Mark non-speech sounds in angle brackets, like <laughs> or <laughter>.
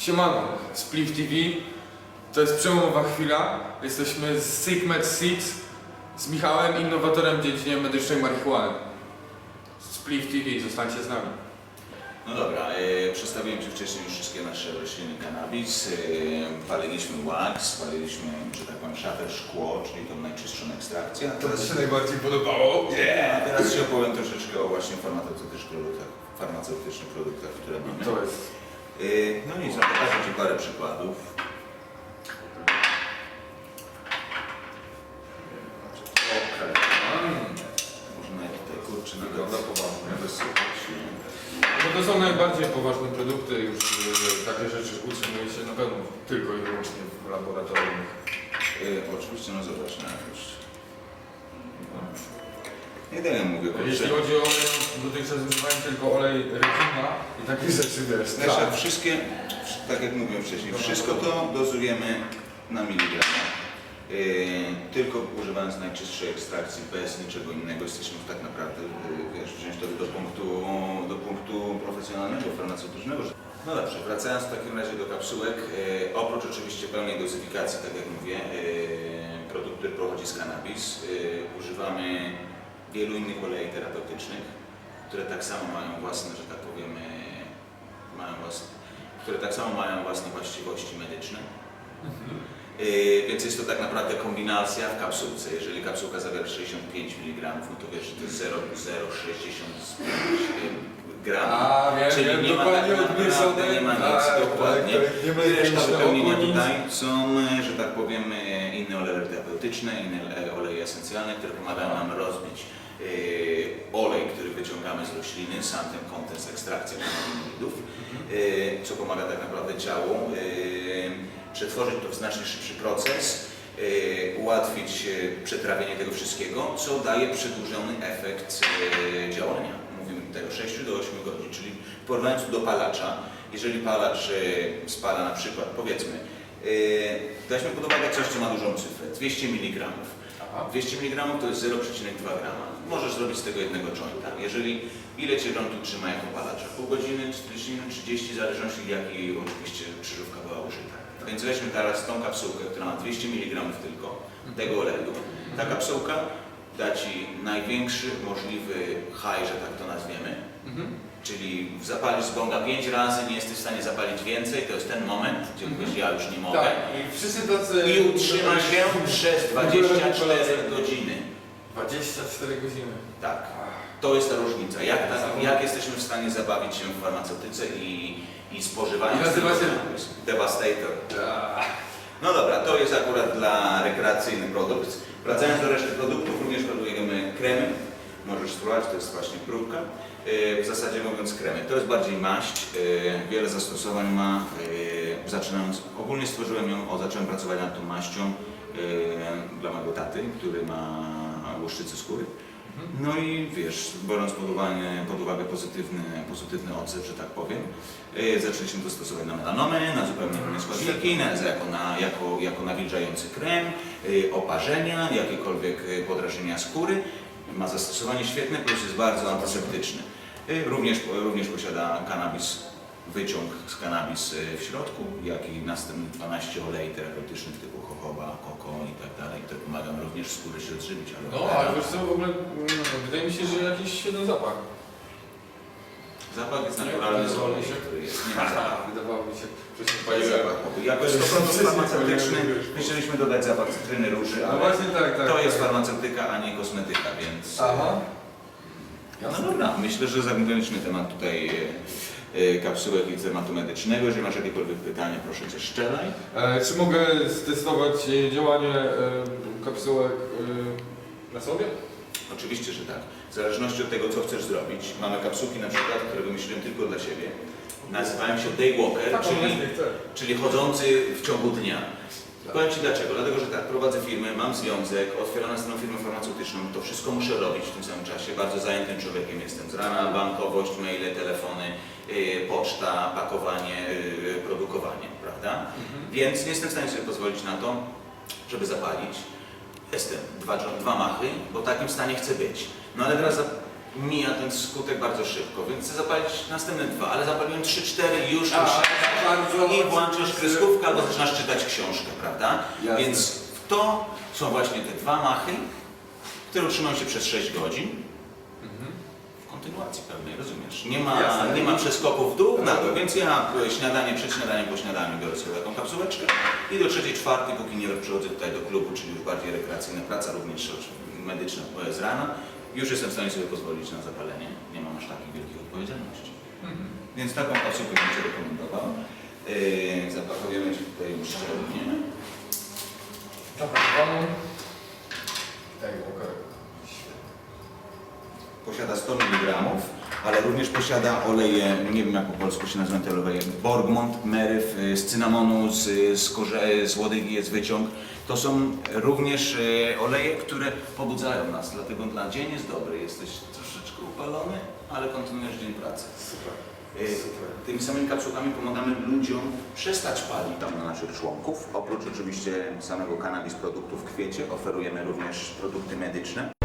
Siemano, Spliff TV. To jest przełomowa chwila. Jesteśmy z Sigmet Six z Michałem, innowatorem w dziedzinie medycznej marihuany. Spliff TV, zostańcie z nami. No dobra, e, przedstawiłem Ci wcześniej już wszystkie nasze rośliny cannabis. E, paliliśmy wax, paliliśmy, że tak powiem, szafer szkło, czyli tą najczystszą ekstrakcję. A teraz, najbardziej podobało? a teraz Ci opowiem troszeczkę o właśnie farmaceutycznych produktach, farmaceutycznych produktach które mamy. To jest. E, no nic, no, pokażę Ci parę przykładów. Okej. Można je tutaj kurczę Wygląda poważnie. wysypać. No to są najbardziej poważne produkty, już e, takie rzeczy utrzymuje się na pewno tylko i wyłącznie w laboratorium. E, oczywiście, no zobacz na jakość. Nie jak mówię, Jeśli kurczę. chodzi o olej, no dotychczas używałem tylko olej rekina i takie rzeczy wiesz. Tak. wszystkie, tak jak mówiłem wcześniej, wszystko to dozujemy na miligrama. Yy, tylko używając najczystszej ekstrakcji, bez niczego innego, jesteśmy tak naprawdę, yy, wiesz, wziąć to do punktu, do punktu profesjonalnego, farmaceutycznego. No dobrze, wracając w takim razie do kapsułek, yy, oprócz oczywiście pełnej dozyfikacji, tak jak mówię, yy, produkt, który pochodzi z cannabis, yy, używamy wielu innych olei terapeutycznych, które tak samo mają własne, że tak powiem, yy, mają własne, które tak samo mają własne właściwości medyczne. Yy, więc jest to tak naprawdę kombinacja w kapsułce. Jeżeli kapsułka zawiera 65 mg, no to wiesz, że to jest 0,065 gramy. A, wiem, Czyli wiem, nie ma dokładnie tak naprawdę, odmieszane. nie ma nic, Tak, dokładnie. tak, tak, nie ma I reszta wypełnienia tutaj są, e, że tak powiem, e, inne oleje terapeutyczne, inne e, oleje esencjalne, które pomagają nam rozbić e, olej, który wyciągamy z rośliny, sam ten kontent z ekstrakcji kanabinoidów, e, co pomaga tak naprawdę ciału e, przetworzyć to w znacznie szybszy proces, e, ułatwić e, przetrawienie tego wszystkiego, co daje przedłużony efekt e, działania. Mówimy tutaj o 6 do 8 godzin, czyli w porównaniu do palacza, jeżeli palacz e, spala na przykład, powiedzmy, e, weźmy pod uwagę coś, co ma dużą cyfrę, 200 mg. Aha. 200 mg to jest 0,2 grama. Możesz zrobić z tego jednego jointa. Jeżeli ile Cię rząd tu trzyma jako palacza? Pół godziny, 40 minut, 30, w zależności jaki oczywiście krzyżówka była użyta. Więc weźmy teraz tą kapsułkę, która ma 200 mg tylko tego oleju. Ta kapsułka da Ci największy możliwy high, że tak to nazwiemy. Mhm. Czyli zapalisz z bonga 5 razy, nie jesteś w stanie zapalić więcej, to jest ten moment, gdzie Mhm. mówisz, ja już nie mogę. Tak, i wszyscy tacy... I utrzyma się przez 24 godziny. 24 godziny. Tak. To jest ta różnica. Jak, ta, jak jesteśmy w stanie zabawić się w farmaceutyce i, i spożywając... I nazywa się-. Devastator. Tak. Jest akurat dla rekreacyjny produkt. Wracając do reszty produktów, również produkujemy kremy. Możesz spróbować, to jest właśnie próbka. Yy, W zasadzie mówiąc kremy. To jest bardziej maść. Yy, Wiele zastosowań ma. Yy, Zaczynając, ogólnie stworzyłem ją, o, zacząłem pracować nad tą maścią dla mojego taty, który ma łuszczycę skóry. No i wiesz, biorąc pod uwagę, pod uwagę pozytywny, pozytywny odzew, że tak powiem, yy, zaczęliśmy to stosować na melanomy, na zupełnie inne składniki, na, jako, na, jako, jako nawilżający krem, yy, oparzenia, jakiekolwiek yy, podrażnienia skóry. Ma zastosowanie świetne, plus jest bardzo antyseptyczny. Yy, Również, również posiada kanabis, wyciąg z kanabis yy, w środku, jak i następnych 12 olei terapeutycznych typu jojoba, koko i tak dalej, które pomagają również skóry się odżywić. aloe No, ale wiesz co, w ogóle no, wydaje mi się, że jakiś świetny zapach. Zapach jest naturalny z wydawało mi olej, się. który jest. Nie ma <laughs> zapachu. Wydawało mi się, że się To pali jest zapach. zapach. Jako jest to produkt <laughs> farmaceutyczny, chcieliśmy dodać zapach cytryny róży, No ale właśnie tak, tak. to jest tak. farmaceutyka, a nie kosmetyka, więc... Aha. No dobra, myślę, że zamknęliśmy temat tutaj e, e, kapsułek i tematu medycznego. Jeżeli masz jakiekolwiek pytania, proszę Cię szczelaj. E, czy mogę stestować e, działanie e, kapsułek e, na sobie? Oczywiście, że tak. W zależności od tego, co chcesz zrobić. Mamy kapsułki na przykład, które wymyśliłem tylko dla siebie. Nazywają się Daywalker, Tak, czyli, chcę. czyli chodzący w ciągu dnia. Powiem Ci dlaczego. Dlatego, że tak, prowadzę firmę, mam związek, otwieram następną firmę farmaceutyczną, to wszystko muszę robić w tym samym czasie. Bardzo zajętym człowiekiem jestem. Z rana bankowość, maile, telefony, poczta, pakowanie, yy, produkowanie, prawda? Więc nie jestem w stanie sobie pozwolić na to, żeby zapalić. Jestem dwa, dwa machy, bo w takim stanie chcę być. No ale teraz mija ten skutek bardzo szybko, więc chcę zapalić następne dwa, ale zapaliłem trzy, cztery już A, usiadłem bardzo i włączasz kreskówkę albo zaczynasz czytać książkę, prawda? Jasne. Więc to są właśnie te dwa machy, które utrzymają się przez 6 godzin w kontynuacji pewnej, rozumiesz? Nie ma, Jasne. nie ma przeskoków w dół, na dół, więc ja e, śniadanie przed śniadaniem, po śniadaniu biorę sobie taką kapsułeczkę i do trzeciej, czwartej, póki nie przychodzę tutaj do klubu, czyli już bardziej rekreacyjna praca, również medyczna e, z rana, już jestem w stanie sobie pozwolić na zapalenie, nie mam aż takich wielkich odpowiedzialności. Więc taką kapsułkę bym Ci rekomendował. Yy, zapakujemy tutaj już szczelnie. Zapakowaną. Tak, okej. Posiada 100 mg, ale również posiada oleje, nie wiem jak po polsku się nazywa te oleje, Borgmont, Meryw, y, z cynamonu, z, z, korze, z łodygi jest wyciąg. To są również y, oleje, które pobudzają nas, dlatego dla dzień jest dobry. Jesteś troszeczkę upalony, ale kontynuujesz dzień pracy. Super. Y, Super. Tymi samymi kapsułkami pomagamy ludziom przestać palić tam na naszych członków. Oprócz oczywiście samego kanabis produktów w kwiecie oferujemy również produkty medyczne.